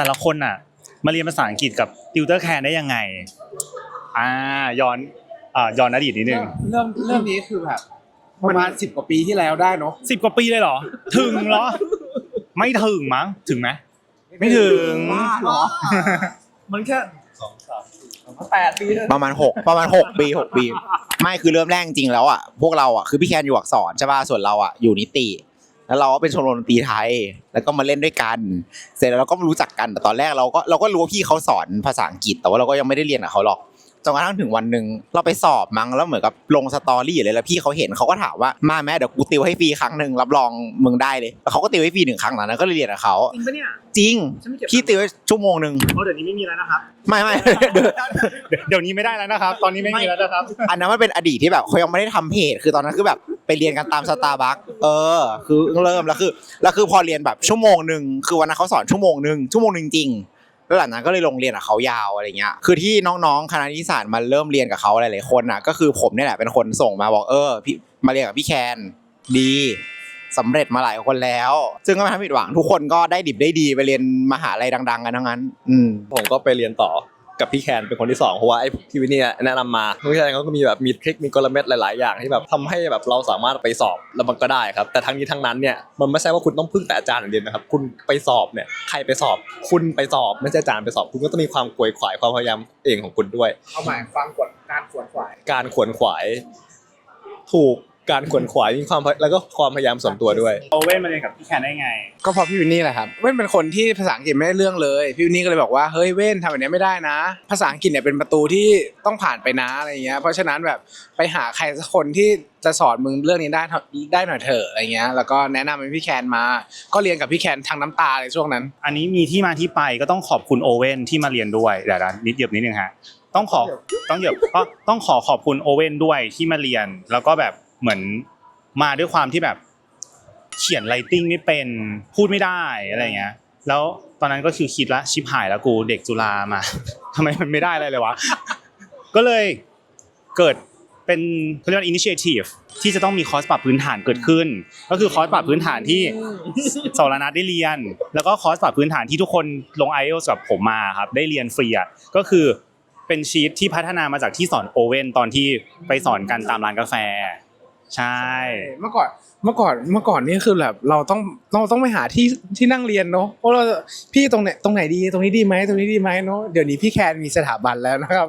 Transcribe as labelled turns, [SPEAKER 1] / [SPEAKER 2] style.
[SPEAKER 1] แต่ละคนอะ มาเรียนภาษาอังกฤษกับติวเตอร์แคนได้ยังไง อ่าย้อนอ่าย้อนอดีตนิดนึง
[SPEAKER 2] เริ่มเริ่มนี้คือแบบประมาณสิบกว่าปีที่แล้วได้เนาะ
[SPEAKER 1] สิบกว่าปีเลยเหรอ ถึงเหรอ ไม่ถึงมั้งถึงไหมไม่ถึง
[SPEAKER 2] ว่าเหรอ มันแค่สองสามแปดปี
[SPEAKER 3] ประมาณหกประมาณหกปีหกปี ไม่คือเริ่มแรกจริงๆแล้วอะพวกเราอะคือพี่แคนอยู่อักษรใช่ป่ะส่วนเราอะอยู่นิติ แล้วเราก็เป็นชมรมดนตรีไทย แล้วก็มาเล่นด้วยกัน เสร็จแล้วเราก็มารู้จักกันแต่ตอนแรกเราก็เราก็รู้ว่าพี่เขาสอนภาษาอังกฤษ แต่ว่าเราก็ยังไม่ได้เรียนกับเขาหรอกจนกระทั่งถึงวันหนึ่งเราไปสอบมั้งแล้วเหมือนกับลงสตอรี่เลยแล้วพี่เขาเห็นเขาก็ถามว่ามาแม่เดี๋ยวกูติวให้ฟรีครั้งหนึ่งรับรองมึงได้เลยแล้วเขาก็ติวให้ฟรีหนึ่งครั้งหลังนั้นก็เลยเรียนกับเขา
[SPEAKER 1] จริงปะเนี่ย
[SPEAKER 3] จริง
[SPEAKER 1] ฉันไม่เก็บ
[SPEAKER 3] พี่ติวให้ชั่วโมงหนึ่ง
[SPEAKER 1] เพราะเดี๋ยวนี้ไม่มีแล้วนะครับ
[SPEAKER 3] ไม่ไม่
[SPEAKER 1] เดี๋ยวนี้ไม่ได้แล้วนะครับ ตอนนี้ไม่มีแล้วนะครับ
[SPEAKER 3] อันนั้นมันเป็นอดีตที่แบบเขายังไม่ได้ทำเพจคือตอนนั้นคือแบบ ไปเรียนกันตามสตาร์บัคเออ คือเริ่มแล้วคือแล้วคือพอเรียนแบบชั่วโมงหนึ่งคือวันนั้นเขาสอนชั่วโมงหนึ่งชั่วโมงหนึ่งจริงแล้วหลังนั้นก็เลยลงเรียนกับเขายาวอะไรเงี้ย คือที่น้องๆ คณะนิติศาสตร์มาเริ่มเรียนกับเขาหลายๆคนน่ะ ก็คือผมเนี่ยแหละเป็นคนส่งมาบอกเออพี่มาเรียนกับพี่แคนดีสำเร็จมาหลายคนแล้ว ซึ่งก็ไม่ทำผิดหวังทุกคนก็ได้ดิบได้ดีไปเรียนมหาลัยดัง ๆ กันทั้งนั้น อืม
[SPEAKER 4] ผมก็ไปเรียนต่อ กับพี่แคนเป็นคนที่สองเพราะว่าไอ้ที่วินเนี่ยแนะนำมาพี่แคนเขาก็มีแบบมีทริคมีกลเม็ดหลาย ๆ อย่างที่แบบทำให้แบบเราสามารถไปสอบแล้วมันก็ได้ครับ แต่ทั้งนี้ทั้งนั้นเนี่ยมันไม่ใช่ว่าคุณต้องพึ่งแต่อาจารย์อย่างเดียวนะครับ คุณไปสอบเนี่ยใครไปสอบ คุณไปสอบไม่ใช่อาจารย์ไปสอบ คุณก็ต้องมีความขวยขวายความพยายามเองของคุณด้วย
[SPEAKER 2] เอาหมายฟังกดการขวนขวาย
[SPEAKER 4] การขวนขวายถูก การขวนขวายมีความแล้วก็ความพยายามส่วนตัวด้วย
[SPEAKER 1] โอเว่นมาเรียนกับพี่แคนได้ไง
[SPEAKER 2] ก็เพราะพี่วินนี่แหละครับเว้นเป็นคนที่ภาษาอังกฤษไม่ได้เรื่องเลยพี่วินนี่ก็เลยบอกว่าเฮ้ยเว้นทำแบบนี้ไม่ได้นะ ภาษาอังกฤษเนี่ยเป็นประตูที่ต้องผ่านไปนะอะไรเงี้ยเพราะฉะนั้นแบบไปหาใครสักคนที่จะสอนมึงเรื่องนี้ได้เถอะได้หน่อยเถอะอะไรเงี้ยแล้วก็แนะนำเป็นพี่แคนมา ก็เรียนกับพี่แคนทางน้ำตาเลยช่วงนั้น
[SPEAKER 1] อันนี้มีที่มาที่ไปก็ต้องขอบคุณโอเว่นที่มาเรียนด้วยเดี๋ยวนะนิดเดียวนิดนึงฮะต้องขอต้องเดี๋ยวก็ต้องขอขอบคุณโอเว่นด้วยที่มาเรียน แล้วก็แบบ เหมือนมาด้วยความที่แบบเขียนไ r ติ้งไม่เป็นพูดไม่ได้อะไรเงี้ย แล้วตอนนั้นก็คือคิดละชิบหายแล้วกูเด็กจุฬามาทำไมมันไม่ได้อะไรเลยวะ ก็เลยเกิดเป็นเขาเรียกว่า initiative ที่จะต้องมีคอร์สปรับพื้นฐานเกิดขึ้น ก็คือคอร์สปรับพื้นฐานที่สรนัทได้เรียน แล้วก็คอร์สปรับพื้นฐานที่ทุกคนลง i อ l t s กับผมมาครับได้เรียนฟรีอะก็คือเป็นชีทที่พัฒนามาจากที่สอนโอเว่นตอนที่ไปสอนกันตามร้านกาแฟ ใช่
[SPEAKER 2] เมื่อก่อนเมื่อก่อนเมื่อก่อนนี่คือแบบเราต้องเราต้องไปหาที่ที่นั่งเรียนเนาะเพราะเราพี่ตรงไหนตรงไหนดีตรงนี้ดีไหมตรงนี้ดีไหมเนาะเดี๋ยวนี้พี่แคนมีสถาบันแล้วนะครับ